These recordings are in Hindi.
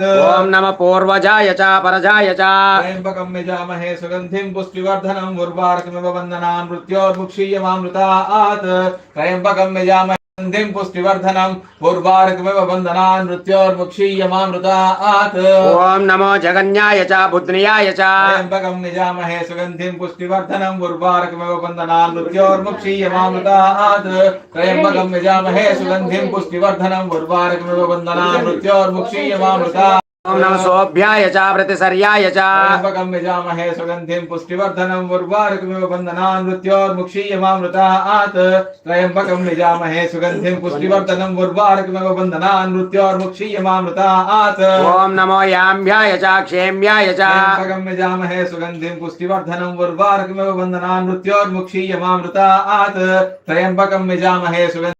ओम नम पूर्वजाय च परजाय च। त्र्यम्बकं यजामहे सुगन्धिं पुष्टिवर्धनं उर्वारकमिव वन्दनान् मृत्योर्मुक्षीयमामृतात्। त्र्यम्बकं यजामहे सुगन्धिं पुष्टिवर्धनम् उर्वारकमिव बन्धना मृत्योर्मुक्षीयमामृतात् ॐ नमो जगन्याय च बुद्ध्याय च त्र्यम्बकं निजामहे सुगन्धिं पुष्टिवर्धनम् उर्वारकमिव बन्धना मृत्योर्मुक्षीयमामृतात् त्र्यम्बकं निजामहे सुगन्धिं पुष्टिवर्धनम् उर्वारकमिव बन्धना मृत्योर्मुक्षीयमामृता ओम नम सौभ्याय च प्रतिसर्याय च त्र्यम्बकं यजामहे सुगन्धिं पुष्टिवर्धनं उर्वारुकमिव बन्धनान् मृत्योर्मुक्षीयमामृताः आत् नमो याम्याय च क्षेम्याय च त्र्यम्बकं यजामहे सुगन्धिं पुष्टिवर्धनं उर्वारुकमिव बन्धनान् मृत्योर्मुक्षीयमामृताः आत्। त्र्यम्बकं यजामहे सुगन्धिं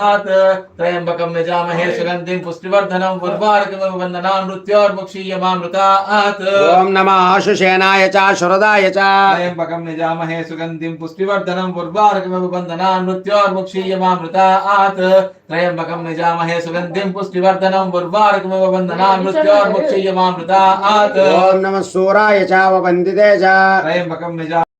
त्रयंबकम यजामहे सुगंधिं पुष्टिवर्धनं उर्वारकं वन्दनां मृत्योर्मुक्षीयमामृतात् ओम नमः आशुषेनाय च शरदाय च। त्रयंबकम यजामहे सुगंधिं पुष्टिवर्धनं उर्वारकं वन्दनां मृत्योर्मुक्षीयमामृतात् त्रयंबकम यजामहे सुगंधिं पुष्टिवर्धनं उर्वारकं वन्दनां हाँ, मृत्योर्मुक्षीयमामृतात् ओम नमः सूराय च ववन्दिते च। त्रयंबकम यजामहे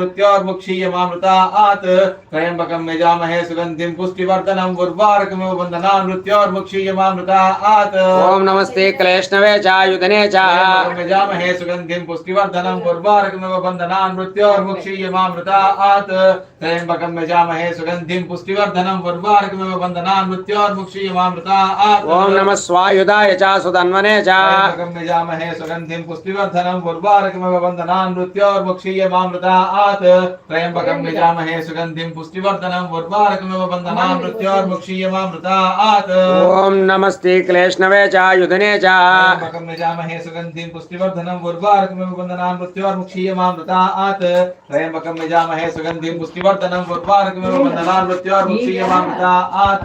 मृत्योर्मुक्षीयमामृतात् त्र्यम्बकं यजामहे सुगन्धिं पुष्टिवर्धनम् उर्वारकमिव बन्धना मृत्योर्मुक्षीयमामृतात् ॐ नमस्ते क्लेष्णवे चायुधने च। यजामहे सुगन्धिं पुष्टिवर्धनम् उर्वारकमिव बन्धना मृत्योर्मुक्षीयमामृतात् त्र्यम्बकं यजामहे सुगन्धिं पुष्टिवर्धनम् उर्वारकमिव बन्धना मृत्योर्मुक्षीयमामृतात् ॐ नमः स्वायुधाय च सुधन्वने च। यजामहे सुगन्धिं पुष्टिवर्धनम् उर्वारकमिव बन्धना मृत्योर्मुक्षीयमामृतात् साक्षात् त्र्यम्बकं यजामहे सुगन्धिं पुष्टिवर्धनं उर्वारकमिव बन्धनां मृत्योर्मुक्षीयमामृतात्। ॐ नमस्ते क्लेशनवे च युधने च। त्र्यम्बकं यजामहे सुगन्धिं पुष्टिवर्धनं उर्वारकमिव बन्धनां मृत्योर्मुक्षीयमामृतात्। त्र्यम्बकं यजामहे सुगन्धिं पुष्टिवर्धनं उर्वारकमिव बन्धनां मृत्योर्मुक्षीयमामृतात्।